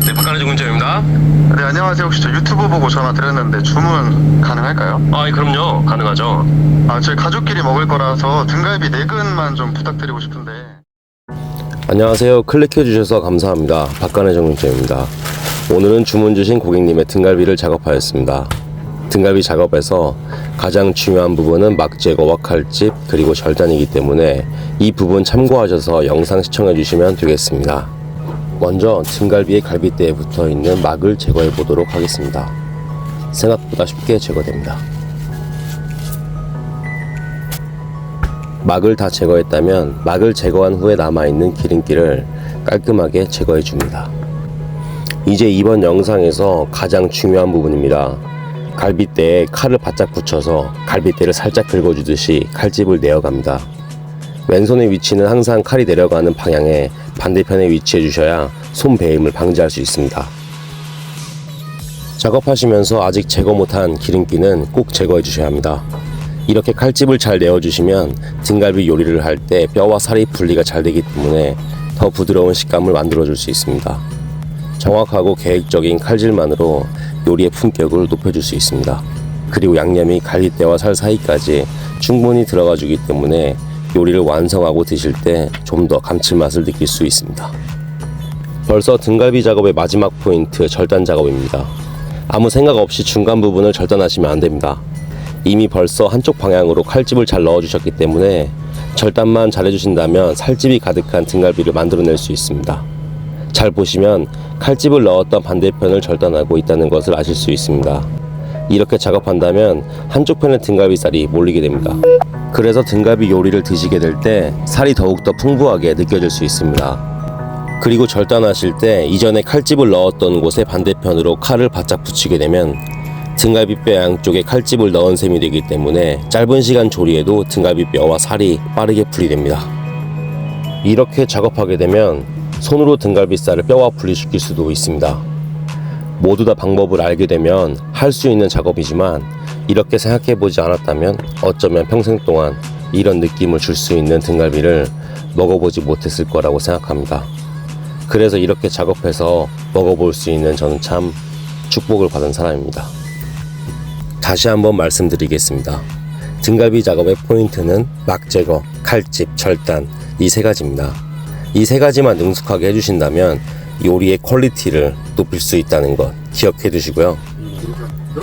네, 박가는 중문재입니다. 네 안녕하세요 혹시 저 유튜브 보고 전화 드렸는데 주문 가능할까요? 아, 예, 그럼요. 가능하죠. 아 저희 가족끼리 먹을 거라서 등갈비 네 근만 좀 부탁드리고 싶은데 안녕하세요. 클릭해 주셔서 감사합니다. 박간의 정윤재입니다. 오늘은 주문 주신 고객님의 등갈비를 작업하였습니다. 등갈비 작업에서 가장 중요한 부분은 막 제거와 칼집 그리고 절단이기 때문에 이 부분 참고하셔서 영상 시청해 주시면 되겠습니다. 먼저 등갈비의 갈비대에 붙어 있는 막을 제거해 보도록 하겠습니다. 생각보다 쉽게 제거됩니다. 막을 다 제거했다면 막을 제거한 후에 남아있는 기름기를 깔끔하게 제거해 줍니다. 이제 이번 영상에서 가장 중요한 부분입니다. 갈비대에 칼을 바짝 붙여서 갈비대를 살짝 긁어주듯이 칼집을 내어갑니다. 왼손의 위치는 항상 칼이 내려가는 방향에 반대편에 위치해 주셔야 손 베임을 방지할 수 있습니다. 작업하시면서 아직 제거 못한 기름기는 꼭 제거해 주셔야 합니다. 이렇게 칼집을 잘 내어주시면 등갈비 요리를 할 때 뼈와 살이 분리가 잘 되기 때문에 더 부드러운 식감을 만들어줄 수 있습니다. 정확하고 계획적인 칼질만으로 요리의 품격을 높여줄 수 있습니다. 그리고 양념이 갈비뼈와 살 사이까지 충분히 들어가주기 때문에 요리를 완성하고 드실 때 좀 더 감칠맛을 느낄 수 있습니다. 벌써 등갈비 작업의 마지막 포인트 절단 작업입니다. 아무 생각 없이 중간 부분을 절단하시면 안 됩니다. 이미 벌써 한쪽 방향으로 칼집을 잘 넣어주셨기 때문에 절단만 잘 해주신다면 살집이 가득한 등갈비를 만들어낼 수 있습니다. 잘 보시면 칼집을 넣었던 반대편을 절단하고 있다는 것을 아실 수 있습니다. 이렇게 작업한다면 한쪽 편의 등갈비 살이 몰리게 됩니다. 그래서 등갈비 요리를 드시게 될 때 살이 더욱더 풍부하게 느껴질 수 있습니다. 그리고 절단하실 때 이전에 칼집을 넣었던 곳의 반대편으로 칼을 바짝 붙이게 되면 등갈비뼈 양쪽에 칼집을 넣은 셈이 되기 때문에 짧은 시간 조리에도 등갈비뼈와 살이 빠르게 분리됩니다. 이렇게 작업하게 되면 손으로 등갈비살을 뼈와 분리시킬 수도 있습니다. 모두 다 방법을 알게 되면 할 수 있는 작업이지만 이렇게 생각해 보지 않았다면 어쩌면 평생 동안 이런 느낌을 줄 수 있는 등갈비를 먹어보지 못했을 거라고 생각합니다. 그래서 이렇게 작업해서 먹어볼 수 있는 저는 참 축복을 받은 사람입니다. 다시 한번 말씀드리겠습니다. 등갈비 작업의 포인트는 막 제거, 칼집, 절단 이 세 가지입니다. 이 세 가지만 능숙하게 해주신다면 요리의 퀄리티를 높일 수 있다는 것 기억해 두시고요.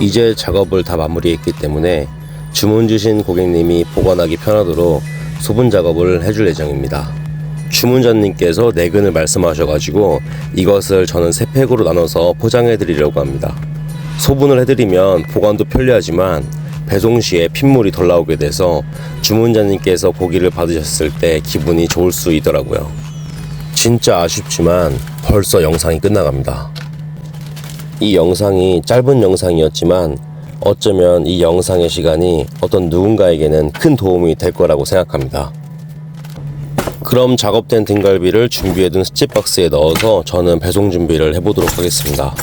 이제 작업을 다 마무리했기 때문에 주문 주신 고객님이 보관하기 편하도록 소분 작업을 해줄 예정입니다. 주문자님께서 내근을 말씀하셔가지고 이것을 저는 세 팩으로 나눠서 포장해 드리려고 합니다. 소분을 해드리면 보관도 편리하지만 배송 시에 핏물이 덜 나오게 돼서 주문자님께서 고기를 받으셨을 때 기분이 좋을 수 있더라고요. 진짜 아쉽지만 벌써 영상이 끝나갑니다. 이 영상이 짧은 영상이었지만 어쩌면 이 영상의 시간이 어떤 누군가에게는 큰 도움이 될 거라고 생각합니다. 그럼 작업된 등갈비를 준비해둔 스치박스에 넣어서 저는 배송 준비를 해보도록 하겠습니다.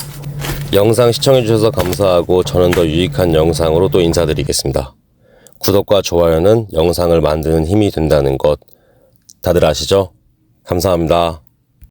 영상 시청해주셔서 감사하고 저는 더 유익한 영상으로 또 인사드리겠습니다. 구독과 좋아요는 영상을 만드는 힘이 된다는 것 다들 아시죠? 감사합니다.